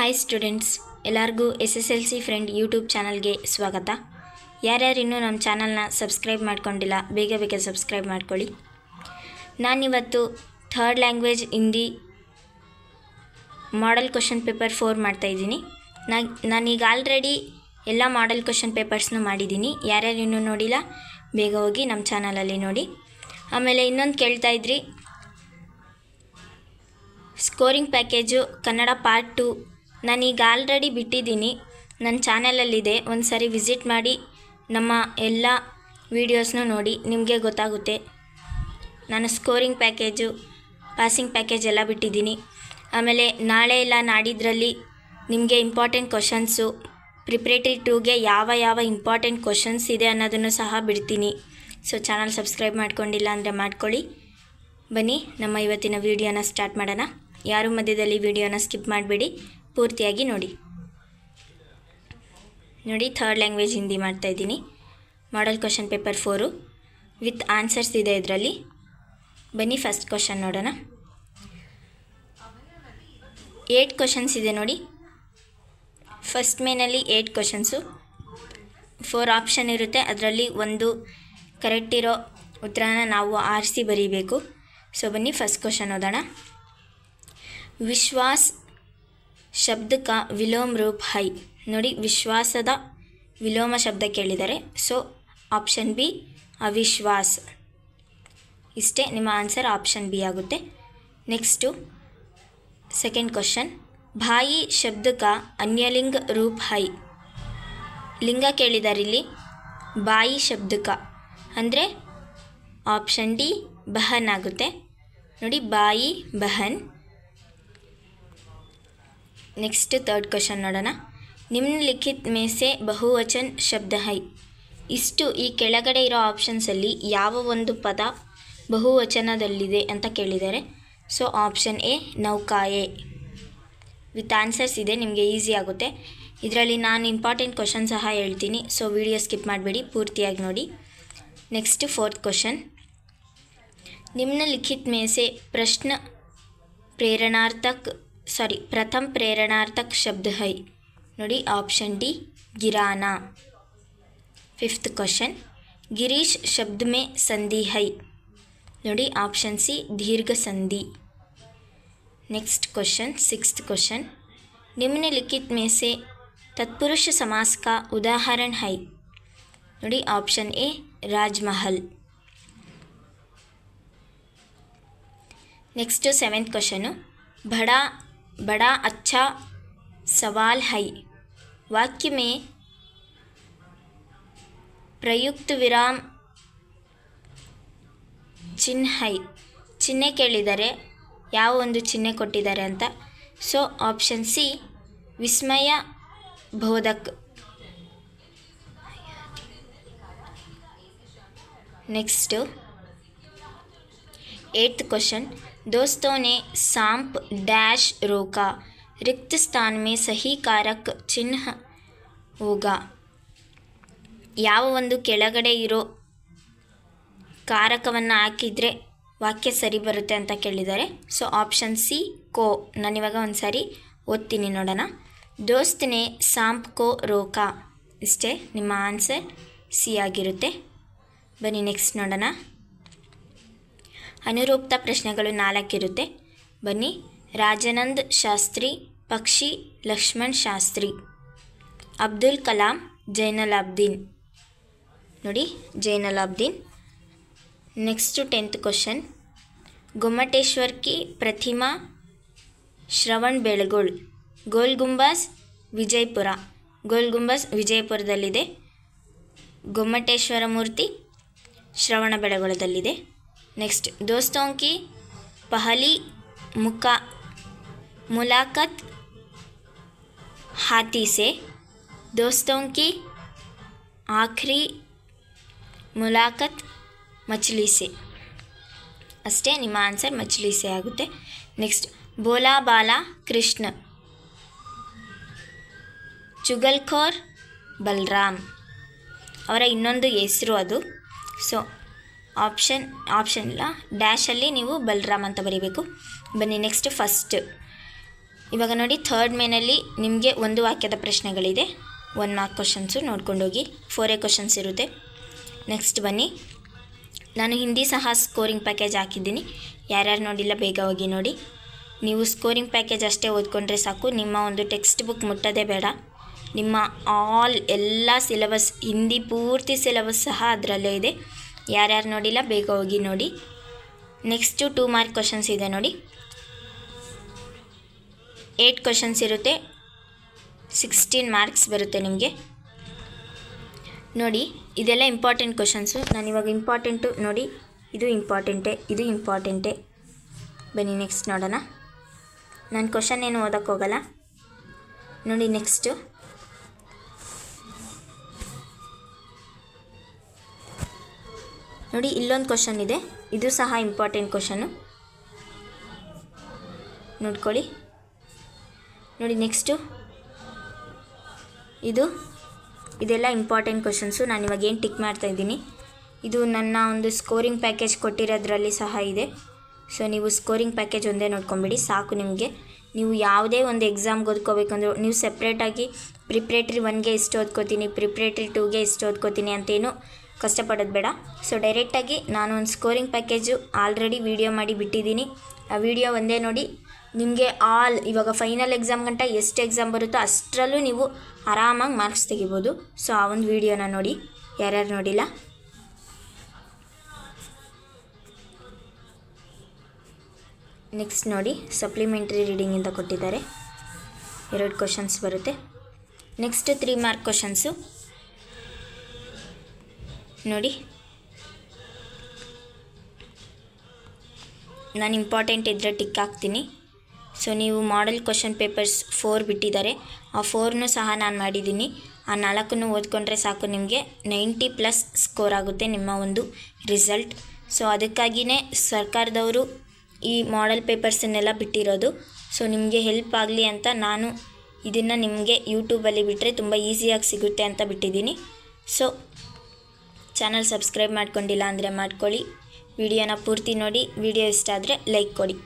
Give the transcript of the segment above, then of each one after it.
Hi students ಎಲ್ಲರಿಗೂ S S L C friend YouTube ಚಾನಲ್ಗೆ ಸ್ವಾಗತ. ಯಾರ್ಯಾರು ಇನ್ನೂ ನಮ್ಮ ಚಾನಲ್ನ ಸಬ್ಸ್ಕ್ರೈಬ್ ಮಾಡ್ಕೊಂಡಿಲ್ಲ, ಬೇಗ ಬೇಗ ಸಬ್ಸ್ಕ್ರೈಬ್ ಮಾಡ್ಕೊಳ್ಳಿ. ನಾನಿವತ್ತು third language Hindi model question paper four ಮಾಡ್ತಾಯಿದ್ದೀನಿ ನಾನು, ನಾನೀಗ ಆಲ್ರೆಡಿ ಎಲ್ಲ ಮಾಡಲ್ ಕ್ವಶನ್ ಪೇಪರ್ಸ್ನೂ ಮಾಡಿದ್ದೀನಿ. ಯಾರ್ಯಾರು ಇನ್ನೂ ನೋಡಿಲ್ಲ, ಬೇಗ ಹೋಗಿ ನಮ್ಮ ಚಾನಲಲ್ಲಿ ನೋಡಿ. ಆಮೇಲೆ ಇನ್ನೊಂದು ಕೇಳ್ತಾ ಇದ್ರಿ. Scoring package Kannada part two ನಾನೀಗ ಆಲ್ರೆಡಿ ಬಿಟ್ಟಿದ್ದೀನಿ. ನನ್ನ ಚಾನಲಲ್ಲಿದೆ ಒಂದು ಸಾರಿ ವಿಸಿಟ್ ಮಾಡಿ ನಮ್ಮ ಎಲ್ಲ ವೀಡಿಯೋಸ್ನೂ ನೋಡಿ. ನಿಮಗೆ ಗೊತ್ತಾಗುತ್ತೆ. ನಾನು ಸ್ಕೋರಿಂಗ್ ಪ್ಯಾಕೇಜು ಪಾಸಿಂಗ್ ಪ್ಯಾಕೇಜ್ ಎಲ್ಲ ಬಿಟ್ಟಿದ್ದೀನಿ. ಆಮೇಲೆ ನಾಳೆ ಇಲ್ಲ ನಾಡಿದ್ರಲ್ಲಿ ನಿಮಗೆ ಇಂಪಾರ್ಟೆಂಟ್ ಕ್ವಶನ್ಸು ಪ್ರಿಪ್ರೇಟರಿ ಟೂಗೆ ಯಾವ ಯಾವ ಇಂಪಾರ್ಟೆಂಟ್ ಕ್ವಶನ್ಸ್ ಇದೆ ಅನ್ನೋದನ್ನು ಸಹ ಬಿಡ್ತೀನಿ. ಸೊ ಚಾನಲ್ ಸಬ್ಸ್ಕ್ರೈಬ್ ಮಾಡ್ಕೊಂಡಿಲ್ಲ ಅಂದರೆ ಮಾಡ್ಕೊಳ್ಳಿ. ಬನ್ನಿ, ನಮ್ಮ ಇವತ್ತಿನ ವಿಡಿಯೋನ ಸ್ಟಾರ್ಟ್ ಮಾಡೋಣ. ಯಾರು ಮಧ್ಯದಲ್ಲಿ ವಿಡಿಯೋನ ಸ್ಕಿಪ್ ಮಾಡಬೇಡಿ. ಪೂರ್ತಿಯಾಗಿ ನೋಡಿ. ನೋಡಿ ಥರ್ಡ್ ಲ್ಯಾಂಗ್ವೇಜ್ ಹಿಂದಿ ಮಾಡ್ತಾಯಿದ್ದೀನಿ model question paper four with answers ಇದೆ ಇದರಲ್ಲಿ. ಬನ್ನಿ ಫಸ್ಟ್ ಕ್ವಶನ್ ನೋಡೋಣ. ಏಟ್ ಕ್ವಶನ್ಸ್ ಇದೆ ನೋಡಿ. ಫಸ್ಟ್ ಮೇನಲ್ಲಿ ಏಟ್ ಕ್ವಶನ್ಸು ಫೋರ್ ಆಪ್ಷನ್ ಇರುತ್ತೆ. ಅದರಲ್ಲಿ ಒಂದು ಕರೆಕ್ಟ್ ಇರೋ ಉತ್ತರನ ನಾವು ಆರಿಸಿ ಬರೀಬೇಕು. ಸೊ ಬನ್ನಿ ಫಸ್ಟ್ ಕ್ವಶನ್ ಓದೋಣ. ವಿಶ್ವಾಸ್ ಶಬ್ದ ವಿಲೋಮ ರೂಪ ಹೈ. ನೋಡಿ, ವಿಶ್ವಾಸದ ವಿಲೋಮ ಶಬ್ದ ಕೇಳಿದ್ದಾರೆ ಸೊ ಆಪ್ಷನ್ ಬಿ ಅವಿಶ್ವಾಸ್. ಇಷ್ಟೇ ನಿಮ್ಮ ಆನ್ಸರ್ ಆಪ್ಷನ್ ಬಿ ಆಗುತ್ತೆ. ನೆಕ್ಸ್ಟು ಸೆಕೆಂಡ್ ಕ್ವಶನ್ ಭಾಯಿ ಶಬ್ದಕ ಅನ್ಯಲಿಂಗ ರೂಪ್ ಹೈ. ಲಿಂಗ ಕೇಳಿದಾರೆ ಇಲ್ಲಿ ಬಾಯಿ ಶಬ್ದಕ. ಅಂದರೆ ಆಪ್ಷನ್ ಡಿ ಬಹನ್ ಆಗುತ್ತೆ ನೋಡಿ, ಬಾಯಿ, ಬಹನ್. ನೆಕ್ಸ್ಟ್ ತರ್ಡ್ ಕ್ವಶನ್ ನೋಡೋಣ. ನಿಮ್ನಲಿಖಿತ್ ಮೇಸೆ ಬಹುವಚನ್ ಶಬ್ದ ಹೈ. ಇಷ್ಟು ಈ ಕೆಳಗಡೆ ಇರೋ ಆಪ್ಷನ್ಸಲ್ಲಿ ಯಾವ ಒಂದು ಪದ ಬಹುವಚನದಲ್ಲಿದೆ ಅಂತ ಕೇಳಿದ್ದಾರೆ ಸೊ ಆಪ್ಷನ್ ಎ ನೌಕಾಯೆ. ವಿತ್ ಆನ್ಸರ್ಸ್ ಇದೆ, ನಿಮಗೆ ಈಸಿ ಆಗುತ್ತೆ. ಇದರಲ್ಲಿ ನಾನು ಇಂಪಾರ್ಟೆಂಟ್ ಕ್ವಶನ್ ಸಹ ಹೇಳ್ತೀನಿ ಸೊ ವಿಡಿಯೋ ಸ್ಕಿಪ್ ಮಾಡಬೇಡಿ, ಪೂರ್ತಿಯಾಗಿ ನೋಡಿ. ನೆಕ್ಸ್ಟ್ ಫೋರ್ತ್ ಕ್ವಶನ್ ನಿಮ್ನಲಿಖಿತ್ ಮೇಸೆ ಪ್ರಶ್ನ ಪ್ರೇರಣಾರ್ಥಕ್ ಸಾರಿ ಪ್ರಥಮ್ ಪ್ರೇರಣಾರ್ಥಕ್ ಶಬ್ದ ಹೈ ನೋಡಿ option D ಗಿರಾನ fifth question Girish ಶಬ್ದ ಮೇ ಸಂಧಿ ಹೈ ನೋಡಿ ಆಪ್ಷನ್ ಸಿ ದೀರ್ಘ ಸಂಧಿ नेक्स्ट क्वेश्चन सिक्स्थ क्वेश्चन निम्नलिखित में से तत्पुरुष समास का उदाहरण है ನೋಡಿ option A Rajmahal next seventh question ಬಡಾ ಬಡಾ ಅಚ್ಚಾ ಸವಾಲ್ ಹೈ ವಾಕ್ಯ में ಪ್ರಯುಕ್ತ ವಿರಾಮ್ ಚಿಹ್ನ ಹೈ ಚಿಹ್ನೆ ಕೇಳಿದ್ದಾರೆ ಯಾವ ಒಂದು ಚಿಹ್ನೆ ಕೊಟ್ಟಿದ್ದಾರೆ ಅಂತ ಸೊ ಆಪ್ಷನ್ ಸಿ ವಿಸ್ಮಯ ಬೋಧಕ್ नेक्स्ट एट्थ क्वेश्चन दोस्तों ने सांप डैश रोका रिक्त स्थान में सही कारक ಚಿಹ್ನ ಹೋಗ ಯಾವ ಒಂದು ಕೆಳಗಡೆ ಇರೋ ಕಾರಕವನ್ನು ಹಾಕಿದರೆ ವಾಕ್ಯ ಸರಿ ಬರುತ್ತೆ ಅಂತ ಕೇಳಿದ್ದಾರೆ ಸೊ ಆಪ್ಷನ್ ಸಿ ಕೋ ನಾನಿವಾಗ ಒಂದು ಸಾರಿ ಓದ್ತೀನಿ ನೋಡೋಣ ದೋಸ್ತನೆ ಸಾಂಪ್ ಕೋ ರೋಕಾ ಇಷ್ಟೇ ನಿಮ್ಮ ಆನ್ಸರ್ ಸಿ ಆಗಿರುತ್ತೆ ಬನ್ನಿ ನೆಕ್ಸ್ಟ್ ನೋಡೋಣ ಅನುರೂಪ್ತ ಪ್ರಶ್ನೆಗಳು ನಾಲ್ಕಿರುತ್ತೆ. ಬನ್ನಿ. ರಾಜನಂದ್ ಶಾಸ್ತ್ರಿ, ಪಕ್ಷಿ, ಲಕ್ಷ್ಮಣ್ ಶಾಸ್ತ್ರಿ. ಅಬ್ದುಲ್ ಕಲಾಂ, ಜೈನಲಾಬ್ದೀನ್. ನೋಡಿ, Jainulabdeen. Next tenth question Gommateshwar ಕಿ ಪ್ರತಿಮಾ, ಶ್ರವಣ್ ಬೆಳಗೋಳ್. ಗೋಲ್ ಗುಂಬಾಸ್ ವಿಜಯಪುರ. ಗೋಲ್ ಗುಂಬಾಸ್ ವಿಜಯಪುರದಲ್ಲಿದೆ. ಗೊಮ್ಮಟೇಶ್ವರ ಮೂರ್ತಿ, ಶ್ರವಣ ಬೆಳಗೊಳದಲ್ಲಿದೆ. ನೆಕ್ಸ್ಟ್ ದೋಸ್ತೋಂಕಿ ಪಹಲಿ ಮುಖಾ ಮುಲಾಕತ್ ಹಾಥೀಸೆ ದೋಸ್ತೋಂಕಿ ಆಖ್ರಿ ಮುಲಾಕತ್ ಮಚ್ಲೀಸೆ ಅಷ್ಟೇ ನಿಮ್ಮ ಆನ್ಸರ್ ಮಚ್ಲೀಸೆ ಆಗುತ್ತೆ ನೆಕ್ಸ್ಟ್ ಬೋಲಾ ಬಾಲಾ ಕೃಷ್ಣ ಚುಗಲ್ಖೋರ್ ಬಲರಾಮ್ ಅವರ ಇನ್ನೊಂದು ಹೆಸರು ಅದು ಸೊ ಆಪ್ಷನ್ ಆಪ್ಷನ್ ಇಲ್ಲ. ಡ್ಯಾಶಲ್ಲಿ ನೀವು ಬಲರಾಮ್ ಅಂತ ಬರೀಬೇಕು. ಬನ್ನಿ ನೆಕ್ಸ್ಟ್ ಫಸ್ಟ್ ಇವಾಗ ನೋಡಿ ಥರ್ಡ್ ಮೇನಲ್ಲಿ ನಿಮಗೆ ಒಂದು ವಾಕ್ಯದ ಪ್ರಶ್ನೆಗಳಿದೆ. ಒನ್ ಮಾರ್ಕ್ ಕ್ವಶನ್ಸು ನೋಡ್ಕೊಂಡೋಗಿ ಎ ಕ್ವಶನ್ಸ್ ಇರುತ್ತೆ. ನೆಕ್ಸ್ಟ್ ಬನ್ನಿ. ನಾನು ಹಿಂದಿ ಸಹ ಸ್ಕೋರಿಂಗ್ ಪ್ಯಾಕೇಜ್ ಹಾಕಿದ್ದೀನಿ. ಯಾರ್ಯಾರು ನೋಡಿಲ್ಲ, ಬೇಗ ಹೋಗಿ ನೋಡಿ. ನೀವು ಸ್ಕೋರಿಂಗ್ ಪ್ಯಾಕೇಜ್ ಅಷ್ಟೇ ಓದ್ಕೊಂಡ್ರೆ ಸಾಕು. ನಿಮ್ಮ ಒಂದು ಟೆಕ್ಸ್ಟ್ ಬುಕ್ ಮುಟ್ಟೋದೇ ಬೇಡ. ನಿಮ್ಮ ಆಲ್ ಎಲ್ಲ ಸಿಲೆಬಸ್ ಹಿಂದಿ ಪೂರ್ತಿ ಸಿಲೆಬಸ್ ಸಹ ಅದರಲ್ಲೇ ಇದೆ. ಯಾರ್ಯಾರು ನೋಡಿಲ್ಲ, ಬೇಗ ಹೋಗಿ ನೋಡಿ. ನೆಕ್ಸ್ಟು ಟೂ ಮಾರ್ಕ್ ಕ್ವಶನ್ಸ್ ಇದೆ ನೋಡಿ. ಏಯ್ಟ್ ಕ್ವಶನ್ಸ್ ಇರುತ್ತೆ. ಸಿಕ್ಸ್ಟೀನ್ ಮಾರ್ಕ್ಸ್ ಬರುತ್ತೆ ನಿಮಗೆ. ನೋಡಿ, ಇದೆಲ್ಲ ಇಂಪಾರ್ಟೆಂಟ್ ಕ್ವಶನ್ಸು ನಾನು ಇವಾಗ ಇಂಪಾರ್ಟೆಂಟು ನೋಡಿ, ಇದು ಇಂಪಾರ್ಟೆಂಟೇ ಇದು ಇಂಪಾರ್ಟೆಂಟೇ ಬನ್ನಿ ನೆಕ್ಸ್ಟ್ ನೋಡೋಣ. ನಾನು ಕ್ವಶನ್ ಏನು ಓದೋಕ್ಕೋಗಲ್ಲ ನೋಡಿ ನೆಕ್ಸ್ಟು ನೋಡಿ, ಇಲ್ಲೊಂದು ಕ್ವಶನ್ ಇದೆ. ಇದು ಸಹ ಇಂಪಾರ್ಟೆಂಟ್ ಕ್ವಶನು ನೋಡ್ಕೊಳ್ಳಿ. ನೋಡಿ ನೆಕ್ಸ್ಟು ಇದು, ಇದೆಲ್ಲ ಇಂಪಾರ್ಟೆಂಟ್ ಕ್ವಶನ್ಸು ನಾನು ಇವಾಗ ಏನು ಟಿಕ್ ಮಾಡ್ತಾ ಇದ್ದೀನಿ. ಇದು ನನ್ನ ಒಂದು ಸ್ಕೋರಿಂಗ್ ಪ್ಯಾಕೇಜ್ ಕೊಟ್ಟಿರೋದ್ರಲ್ಲಿ ಸಹ ಇದೆ. ಸೊ ನೀವು ಸ್ಕೋರಿಂಗ್ ಪ್ಯಾಕೇಜ್ ಒಂದೇ ನೋಡ್ಕೊಂಬಿಡಿ, ಸಾಕು ನಿಮಗೆ. ನೀವು ಯಾವುದೇ ಒಂದು ಎಕ್ಸಾಮ್ಗೆ ಓದ್ಕೋಬೇಕಂದ್ರೂ, ನೀವು ಸಪ್ರೇಟಾಗಿ ಪ್ರಿಪ್ರೇಟ್ರಿ ಒನ್ಗೆ ಇಷ್ಟು ಓದ್ಕೋತೀನಿ ಪ್ರಿಪ್ರೇಟ್ರಿ ಟೂಗೆ ಇಷ್ಟು ಓದ್ಕೋತೀನಿ ಅಂತೇನು ಕಷ್ಟಪಡೋದು ಬೇಡ. ಸೊ ಡೈರೆಕ್ಟಾಗಿ ನಾನು ಒಂದು ಸ್ಕೋರಿಂಗ್ ಪ್ಯಾಕೇಜು ಆಲ್ರೆಡಿ ವೀಡಿಯೋ ಮಾಡಿ ಬಿಟ್ಟಿದ್ದೀನಿ. ಆ ವಿಡಿಯೋ ಒಂದೇ ನೋಡಿ, ನಿಮಗೆ ಆಲ್ ಇವಾಗ ಫೈನಲ್ ಎಕ್ಸಾಮ್ ಗಂಟ ಎಷ್ಟು ಎಕ್ಸಾಮ್ ಬರುತ್ತೋ ಅಷ್ಟರಲ್ಲೂ ನೀವು ಆರಾಮಾಗಿ ಮಾರ್ಕ್ಸ್ ತೆಗಿಬೋದು. ಸೊ ಆ ಒಂದು ವಿಡಿಯೋನ ನೋಡಿ, ಯಾರ್ಯಾರು ನೋಡಿಲ್ಲ? ನೆಕ್ಸ್ಟ್ ನೋಡಿ ಸಪ್ಲಿಮೆಂಟ್ರಿ ರೀಡಿಂಗಿಂದ ಕೊಟ್ಟಿದ್ದಾರೆ. ಎರಡು ಕ್ವಶನ್ಸ್ ಬರುತ್ತೆ. ನೆಕ್ಸ್ಟ್ ತ್ರೀ ಮಾರ್ಕ್ ಕ್ವಶನ್ಸು ನೋಡಿ. ನಾನು ಇಂಪಾರ್ಟೆಂಟ್ ಇದ್ದರೆ ಟಿಕ್ ಹಾಕ್ತೀನಿ. ಸೊ ನೀವು ಮಾಡೆಲ್ ಕ್ವಶನ್ ಪೇಪರ್ಸ್ ಫೋರ್ ಬಿಟ್ಟಿದ್ದಾರೆ. ಆ ಫೋರ್ನು ಸಹ ನಾನು ಮಾಡಿದ್ದೀನಿ. ಆ ನಾಲ್ಕನ್ನು ಓದ್ಕೊಂಡ್ರೆ ಸಾಕು ನಿಮಗೆ. ನೈಂಟಿ ಪ್ಲಸ್ ಸ್ಕೋರ್ ಆಗುತ್ತೆ ನಿಮ್ಮ ಒಂದು ರಿಸಲ್ಟ್ ಸೊ ಅದಕ್ಕಾಗಿಯೇ ಸರ್ಕಾರದವರು ಈ ಮಾಡೆಲ್ ಪೇಪರ್ಸನ್ನೆಲ್ಲ ಬಿಟ್ಟಿರೋದು. ಸೊ ನಿಮಗೆ ಹೆಲ್ಪ್ ಆಗಲಿ ಅಂತ ನಾನು ಇದನ್ನು ನಿಮಗೆ ಯೂಟ್ಯೂಬಲ್ಲಿ ಬಿಟ್ಟರೆ ತುಂಬ ಈಸಿಯಾಗಿ ಸಿಗುತ್ತೆ ಅಂತ ಬಿಟ್ಟಿದ್ದೀನಿ. ಸೊ ಚಾನಲ್ ಸಬ್ಸ್ಕ್ರೈಬ್ ಮಾಡ್ಕೊಂಡಿಲ್ಲ ಅಂದರೆ ಮಾಡ್ಕೊಳ್ಳಿ. ವಿಡಿಯೋನ ಪೂರ್ತಿ ನೋಡಿ, ವಿಡಿಯೋ ಇಷ್ಟ ಆದರೆ ಲೈಕ್ ಕೊಡಿ.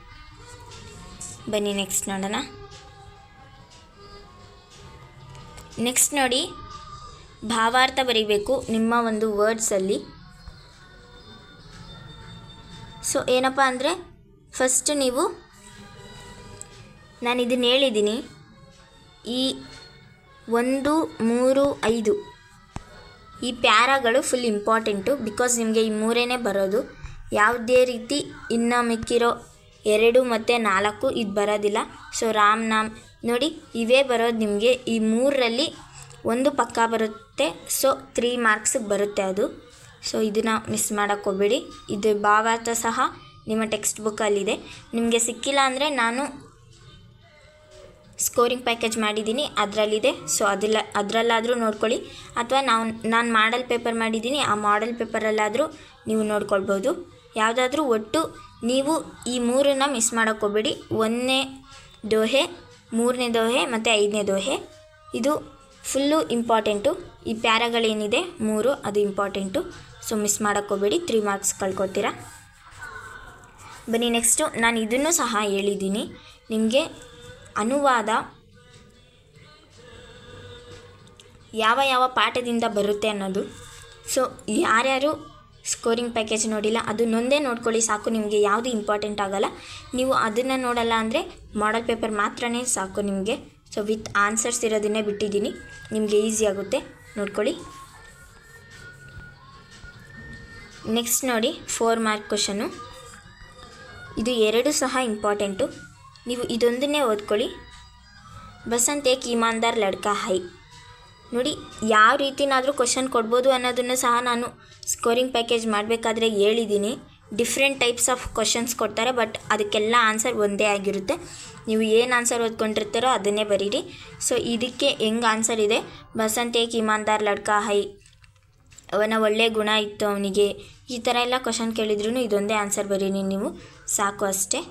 ಬನ್ನಿ ನೆಕ್ಸ್ಟ್ ನೋಡೋಣ. ನೆಕ್ಸ್ಟ್ ನೋಡಿ, ಭಾವಾರ್ಥ ಬರೀಬೇಕು ನಿಮ್ಮ ಒಂದು ವರ್ಡ್ಸಲ್ಲಿ ಸೊ ಏನಪ್ಪ ಅಂದರೆ ಫಸ್ಟ್ ನೀವು ನಾನು ಇದನ್ನು ಹೇಳಿದ್ದೀನಿ ಈ ಒಂದು, ಮೂರು, ಐದು. ಈ ಪ್ಯಾರಾಗಳು ಫುಲ್ ಇಂಪಾರ್ಟೆಂಟು ಬಿಕಾಸ್ ನಿಮಗೆ ಈ ಮೂರೇ ಬರೋದು. ಯಾವುದೇ ರೀತಿ ಇನ್ನು ಮಿಕ್ಕಿರೋ ಎರಡು ಮತ್ತು ನಾಲ್ಕು ಇದು ಬರೋದಿಲ್ಲ. ಸೊ ರಾಮ್ ನಾಮ್ ನೋಡಿ, ಇವೇ ಬರೋದು ನಿಮಗೆ ಈ ಮೂರರಲ್ಲಿ ಒಂದು ಪಕ್ಕ ಬರುತ್ತೆ. ಸೊ ತ್ರೀ ಮಾರ್ಕ್ಸಿಗೆ ಬರುತ್ತೆ ಅದು. ಸೊ ಇದನ್ನು ಮಿಸ್ ಮಾಡೋಕ್ಕೆ ಹೋಗಬೇಡಿ. ಇದು ಭಾವಾರ್ಥ ಸಹ ನಿಮ್ಮ ಟೆಕ್ಸ್ಟ್ ಬುಕ್ಕಲ್ಲಿದೆ ನಿಮಗೆ ಸಿಕ್ಕಿಲ್ಲ ಅಂದರೆ ನಾನು ಸ್ಕೋರಿಂಗ್ ಪ್ಯಾಕೇಜ್ ಮಾಡಿದ್ದೀನಿ, ಅದರಲ್ಲಿದೆ. ಸೊ ಅದಿಲ್ಲ, ಅದರಲ್ಲಾದರೂ ನೋಡ್ಕೊಳ್ಳಿ. ಅಥವಾ ನಾವು, ನಾನು ಮಾಡಲ್ ಪೇಪರ್ ಮಾಡಿದ್ದೀನಿ, ಆ ಮಾಡಲ್ ಪೇಪರಲ್ಲಾದರೂ ನೀವು ನೋಡ್ಕೊಳ್ಬೋದು. ಯಾವುದಾದ್ರೂ ಒಟ್ಟು ನೀವು ಈ ಮೂರನ್ನ ಮಿಸ್ ಮಾಡೋಕ್ಕೆ ಹೋಗಬೇಡಿ. ಒಂದನೇ ದೋಹೆ, ಮೂರನೇ ದೋಹೆ ಮತ್ತು ಐದನೇ ದೋಹೆ. ಇದು ಫುಲ್ಲು ಇಂಪಾರ್ಟೆಂಟು. ಈ ಪ್ಯಾರಾಗಳೇನಿದೆ, ಮೂರು, ಅದು ಇಂಪಾರ್ಟೆಂಟು. ಸೊ ಮಿಸ್ ಮಾಡೋಕ್ಕೆ ಹೋಗ್ಬೇಡಿ. ತ್ರೀ ಮಾರ್ಕ್ಸ್ ಕಳ್ಕೊತೀರಾ? ಬನ್ನಿ ನೆಕ್ಸ್ಟು ನಾನು ಇದನ್ನು ಸಹ ಹೇಳಿದ್ದೀನಿ. ನಿಮಗೆ ಅನುವಾದ ಯಾವ ಯಾವ ಪಾಠದಿಂದ ಬರುತ್ತೆ ಅನ್ನೋದು. ಸೊ ಯಾರ್ಯಾರು ಸ್ಕೋರಿಂಗ್ ಪ್ಯಾಕೇಜ್ ನೋಡಿಲ್ಲ ಅದನ್ನೊಂದೇ ನೋಡ್ಕೊಳ್ಳಿ ಸಾಕು, ನಿಮಗೆ ಯಾವುದು ಇಂಪಾರ್ಟೆಂಟ್ ಆಗಲ್ಲ. ನೀವು ಅದನ್ನು ನೋಡಲ್ಲ ಅಂದರೆ ಮಾಡಲ್ ಪೇಪರ್ ಮಾತ್ರನೇ ಸಾಕು ನಿಮಗೆ. ಸೊ ವಿತ್ ಆನ್ಸರ್ಸ್ ಇರೋದನ್ನೇ ಬಿಟ್ಟಿದ್ದೀನಿ. ನಿಮಗೆ ಈಸಿ ಆಗುತ್ತೆ, ನೋಡ್ಕೊಳ್ಳಿ. ನೆಕ್ಸ್ಟ್ ನೋಡಿ ಫೋರ್ ಮಾರ್ಕ್ ಕ್ವಶನು ಇದು ಎರಡು ಸಹ ಇಂಪಾರ್ಟೆಂಟು ನೀವು ಇದೊಂದನ್ನೇ ಓದ್ಕೊಳ್ಳಿ. ಬಸಂತ್ ಏಕ್ ಇಮಾನ್ದಾರ್ ಲಡ್ಕಾ ಹೈ. ನೋಡಿ, ಯಾವ ರೀತಿನಾದರೂ ಕ್ವಶನ್ ಕೊಡ್ಬೋದು ಅನ್ನೋದನ್ನು ಸಹ ನಾನು ಸ್ಕೋರಿಂಗ್ ಪ್ಯಾಕೇಜ್ ಮಾಡಬೇಕಾದ್ರೆ ಹೇಳಿದ್ದೀನಿ. ಡಿಫ್ರೆಂಟ್ ಟೈಪ್ಸ್ ಆಫ್ ಕ್ವಶನ್ಸ್ ಕೊಡ್ತಾರೆ ಬಟ್ ಅದಕ್ಕೆಲ್ಲ ಆನ್ಸರ್ ಒಂದೇ ಆಗಿರುತ್ತೆ. ನೀವು ಏನು ಆನ್ಸರ್ ಓದ್ಕೊಂಡಿರ್ತಾರೋ ಅದನ್ನೇ ಬರೀರಿ. ಸೊ ಇದಕ್ಕೆ ಹೆಂಗೆ ಆನ್ಸರ್ ಇದೆ? ಬಸಂತ್ ಏಕ್ ಇಮಾನ್ದಾರ್ ಲಡ್ಕಾ ಹೈ. ಅವನ ಒಳ್ಳೆಯ ಗುಣ ಇತ್ತು ಅವನಿಗೆ. ಈ ಥರ ಎಲ್ಲ ಕ್ವಶನ್ ಕೇಳಿದ್ರು ಇದೊಂದೇ ಆನ್ಸರ್ ಬರೀರಿ ನೀವು. ಸಾಕು ಅಷ್ಟೇ.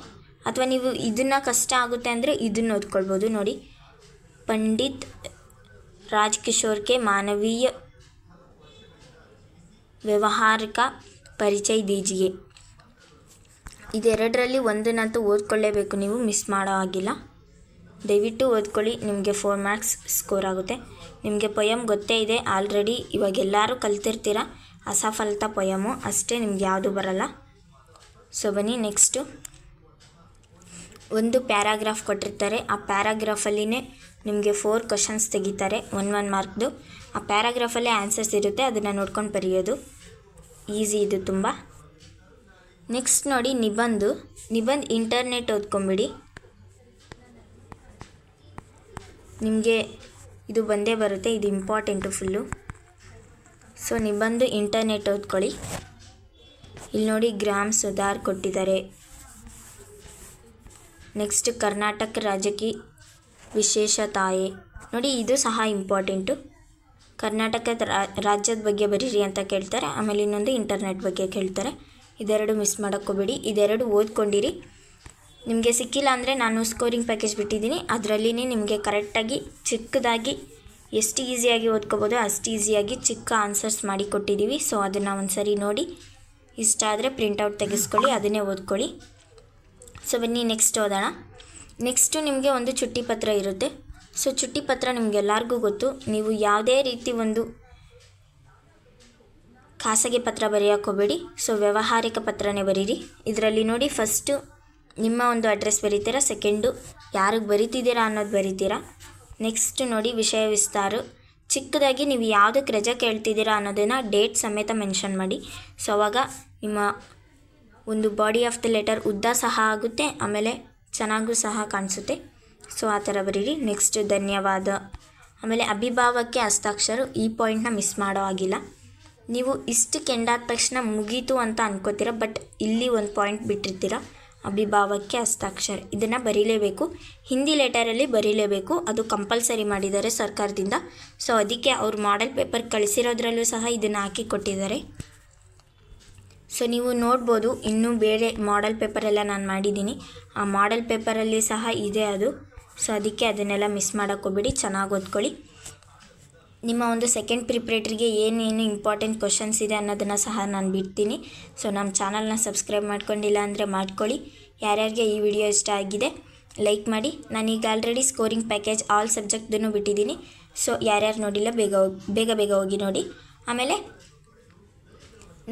ಅಥವಾ ನೀವು ಇದನ್ನು ಕಷ್ಟ ಆಗುತ್ತೆ ಅಂದರೆ ಇದನ್ನು ಓದ್ಕೊಳ್ಬೋದು. ನೋಡಿ, ಪಂಡಿತ್ ರಾಜ್ಕಿಶೋರ್ಗೆ ಮಾನವೀಯ ವ್ಯವಹಾರಿಕ ಪರಿಚಯ ದೀಜಿಗೆ ಇದೆರಡರಲ್ಲಿ ಒಂದನ್ನಂತೂ ಓದ್ಕೊಳ್ಳೇಬೇಕು. ನೀವು ಮಿಸ್ ಮಾಡೋ ಹಾಗಿಲ್ಲ. ದಯವಿಟ್ಟು ಓದ್ಕೊಳ್ಳಿ. ನಿಮಗೆ ಫೋರ್ ಮಾರ್ಕ್ಸ್ ಸ್ಕೋರ್ ಆಗುತ್ತೆ. ನಿಮಗೆ ಪೊಯಮ್ ಗೊತ್ತೇ ಇದೆ. ಆಲ್ರೆಡಿ ಇವಾಗ ಎಲ್ಲರೂ ಕಲ್ತಿರ್ತೀರ? ಅಸಫಲತಾ ಪೊಯಮು ಅಷ್ಟೇ ನಿಮ್ಗೆ ಯಾವುದು ಬರಲ್ಲ. ಸೊ ಬನ್ನಿ ನೆಕ್ಸ್ಟು ಒಂದು ಪ್ಯಾರಾಗ್ರಾಫ್ ಕೊಟ್ಟಿರ್ತಾರೆ. ಆ ಪ್ಯಾರಾಗ್ರಾಫಲ್ಲಿನೇ ನಿಮಗೆ ಫೋರ್ ಕ್ವಶನ್ಸ್ ತೆಗಿತಾರೆ. ಒನ್ ಒನ್ ಮಾರ್ಕ್ದು ಆ ಪ್ಯಾರಾಗ್ರಾಫಲ್ಲೇ ಆನ್ಸರ್ಸ್ ಇರುತ್ತೆ. ಅದನ್ನು ನೋಡ್ಕೊಂಡು ಬರೆಯೋದು. ಈಸಿ ಇದು ತುಂಬ. ನೆಕ್ಸ್ಟ್ ನೋಡಿ ನಿಬಂಧು. ನಿಬಂಧ ಇಂಟರ್ನೆಟ್ ಓದ್ಕೊಂಬಿಡಿ. ನಿಮಗೆ ಇದು ಬಂದೇ ಬರುತ್ತೆ. ಇದು ಇಂಪಾರ್ಟೆಂಟು ಫುಲ್ಲು ಸೊ ನಿಬಂಧು ಇಂಟರ್ನೆಟ್ ಓದ್ಕೊಳ್ಳಿ. ಇಲ್ಲಿ ನೋಡಿ ಗ್ರಾಮ್ ಸುಧಾರ್ ಕೊಟ್ಟಿದ್ದಾರೆ. ನೆಕ್ಸ್ಟ್ ಕರ್ನಾಟಕ ರಾಜ್ಯಕ್ಕೆ ವಿಶೇಷತಾಯೆ. ನೋಡಿ, ಇದು ಸಹ ಇಂಪಾರ್ಟೆಂಟು ಕರ್ನಾಟಕದ ರಾಜ್ಯದ ಬಗ್ಗೆ ಬರೀರಿ ಅಂತ ಕೇಳ್ತಾರೆ, ಆಮೇಲೆ ಇನ್ನೊಂದು ಇಂಟರ್ನೆಟ್ ಬಗ್ಗೆ ಕೇಳ್ತಾರೆ. ಇದೆರಡು ಮಿಸ್ ಮಾಡೋಕ್ಕೋಬೇಡಿ, ಇದೆರಡು ಓದ್ಕೊಂಡಿರಿ. ನಿಮಗೆ ಸಿಕ್ಕಿಲ್ಲ ಅಂದರೆ ನಾನು ಸ್ಕೋರಿಂಗ್ ಪ್ಯಾಕೇಜ್ ಬಿಟ್ಟಿದ್ದೀನಿ. ಅದರಲ್ಲಿನೇ ನಿಮಗೆ ಕರೆಕ್ಟಾಗಿ ಚಿಕ್ಕದಾಗಿ, ಎಷ್ಟು ಈಸಿಯಾಗಿ ಓದ್ಕೋಬೋದು ಅಷ್ಟು ಈಸಿಯಾಗಿ ಚಿಕ್ಕ ಆನ್ಸರ್ಸ್ ಮಾಡಿ ಕೊಟ್ಟಿದ್ದೀವಿ ಸೊ ಅದನ್ನು ಒಂದು ಸರಿ ನೋಡಿ, ಇಷ್ಟ ಆದರೆ ಪ್ರಿಂಟೌಟ್ ತೆಗೆಸ್ಕೊಳ್ಳಿ, ಅದನ್ನೇ ಓದ್ಕೊಳ್ಳಿ. ಸೊ ಬನ್ನಿ ನೆಕ್ಸ್ಟ್ ಓದೋಣ. ನೆಕ್ಸ್ಟು ನಿಮಗೆ ಒಂದು ಚುಟ್ಟಿ ಪತ್ರ ಇರುತ್ತೆ. ಸೊ ಚುಟ್ಟಿ ಪತ್ರ ನಿಮಗೆಲ್ಲರಿಗೂ ಗೊತ್ತು. ನೀವು ಯಾವುದೇ ರೀತಿ ಒಂದು ಖಾಸಗಿ ಪತ್ರ ಬರೆಯೋಕೆ ಹೋಗಬೇಡಿ. ಸೊ ವ್ಯವಹಾರಿಕ ಪತ್ರನೇ ಬರೀರಿ. ಇದರಲ್ಲಿ ನೋಡಿ ಫಸ್ಟು ನಿಮ್ಮ ಒಂದು ಅಡ್ರೆಸ್ ಬರೀತೀರಾ? ಸೆಕೆಂಡು ಯಾರಿಗೆ ಬರಿತಿದ್ದೀರಾ ಅನ್ನೋದು ಬರೀತೀರಾ? ನೆಕ್ಸ್ಟ್ ನೋಡಿ ವಿಷಯ ವಿಸ್ತಾರ. ಚಿಕ್ಕದಾಗಿ ನೀವು ಯಾವುದಕ್ಕೆ ರಜೆ ಕೇಳ್ತಿದ್ದೀರಾ ಅನ್ನೋದನ್ನು ಡೇಟ್ ಸಮೇತ ಮೆನ್ಷನ್ ಮಾಡಿ. ಸೊ ಅವಾಗ ನಿಮ್ಮ ಒಂದು ಬಾಡಿ ಆಫ್ ದ ಲೆಟರ್ ಉದ್ದ ಸಹ ಆಗುತ್ತೆ, ಆಮೇಲೆ ಚೆನ್ನಾಗೂ ಸಹ ಕಾಣಿಸುತ್ತೆ. ಸೊ ಆ ಥರ ಬರೀರಿ. ನೆಕ್ಸ್ಟ್ ಧನ್ಯವಾದ. ಆಮೇಲೆ ಅಭಿಭಾವಕ್ಕೆ ಹಸ್ತಾಕ್ಷರ ಈ ಪಾಯಿಂಟ್ನ ಮಿಸ್ ಮಾಡೋ ಆಗಿಲ್ಲ ನೀವು ಇಷ್ಟು ಕೆಂಡಾದ ತಕ್ಷಣ ಮುಗೀತು ಅಂತ ಅನ್ಕೋತೀರ ಬಟ್ ಇಲ್ಲಿ ಒಂದು ಪಾಯಿಂಟ್ ಬಿಟ್ಟಿರ್ತೀರ. ಅಭಿಭಾವಕ್ಕೆ ಹಸ್ತಾಕ್ಷರ. ಇದನ್ನು ಬರೀಲೇಬೇಕು. ಹಿಂದಿ ಲೆಟರಲ್ಲಿ ಬರೀಲೇಬೇಕು. ಅದು ಕಂಪಲ್ಸರಿ ಮಾಡಿದ್ದಾರೆ ಸರ್ಕಾರದಿಂದ. ಸೊ ಅದಕ್ಕೆ ಅವ್ರು ಮಾಡೆಲ್ ಪೇಪರ್ ಕಳಿಸಿರೋದ್ರಲ್ಲೂ ಸಹ ಇದನ್ನು ಹಾಕಿ ಕೊಟ್ಟಿದ್ದಾರೆ. ಸೊ ನೀವು ನೋಡ್ಬೋದು, ಇನ್ನೂ ಬೇರೆ ಮಾಡೆಲ್ ಪೇಪರೆಲ್ಲ ನಾನು ಮಾಡಿದ್ದೀನಿ. ಆ ಮಾಡೆಲ್ ಪೇಪರಲ್ಲಿ ಸಹ ಇದೆ ಅದು. ಸೊ ಅದಕ್ಕೆ ಅದನ್ನೆಲ್ಲ ಮಿಸ್ ಮಾಡೋಕ್ಕೆ ಹೋಗ್ಬೇಡಿ, ಚೆನ್ನಾಗಿ ಓದ್ಕೊಳ್ಳಿ. ನಿಮ್ಮ ಒಂದು ಸೆಕೆಂಡ್ ಪ್ರಿಪ್ರೇಟ್ರಿಗೆ ಏನೇನು ಇಂಪಾರ್ಟೆಂಟ್ ಕ್ವಶನ್ಸ್ ಇದೆ ಅನ್ನೋದನ್ನು ಸಹ ನಾನು ಬಿಡ್ತೀನಿ. ಸೊ ನಮ್ಮ ಚಾನಲ್ನ ಸಬ್ಸ್ಕ್ರೈಬ್ ಮಾಡ್ಕೊಂಡಿಲ್ಲ ಅಂದರೆ ಮಾಡ್ಕೊಳ್ಳಿ. ಯಾರ್ಯಾರಿಗೆ ಈ ವಿಡಿಯೋ ಇಷ್ಟ ಆಗಿದೆ ಲೈಕ್ ಮಾಡಿ. ನಾನೀಗ ಆಲ್ರೆಡಿ ಸ್ಕೋರಿಂಗ್ ಪ್ಯಾಕೇಜ್ ಆಲ್ ಸಬ್ಜೆಕ್ಟ್ದನ್ನು ಬಿಟ್ಟಿದ್ದೀನಿ. ಸೊ ಯಾರ್ಯಾರು ನೋಡಿಲ್ಲ, ಬೇಗ ಬೇಗ ಬೇಗ ಹೋಗಿ ನೋಡಿ. ಆಮೇಲೆ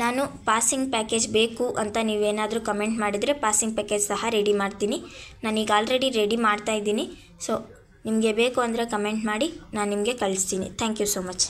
ನಾನು ಪಾಸಿಂಗ್ ಪ್ಯಾಕೇಜ್ ಬೇಕು ಅಂತ ನೀವೇನಾದರೂ ಕಮೆಂಟ್ ಮಾಡಿದರೆ ಪಾಸಿಂಗ್ ಪ್ಯಾಕೇಜ್ ಸಹ ರೆಡಿ ಮಾಡ್ತೀನಿ. ನಾನೀಗ ಆಲ್ರೆಡಿ ರೆಡಿ ಮಾಡ್ತಾ ಇದ್ದೀನಿ. ಸೊ ನಿಮಗೆ ಬೇಕು ಅಂದರೆ ಕಮೆಂಟ್ ಮಾಡಿ, ನಾನು ನಿಮಗೆ ಕಳಿಸ್ತೀನಿ. Thank you so much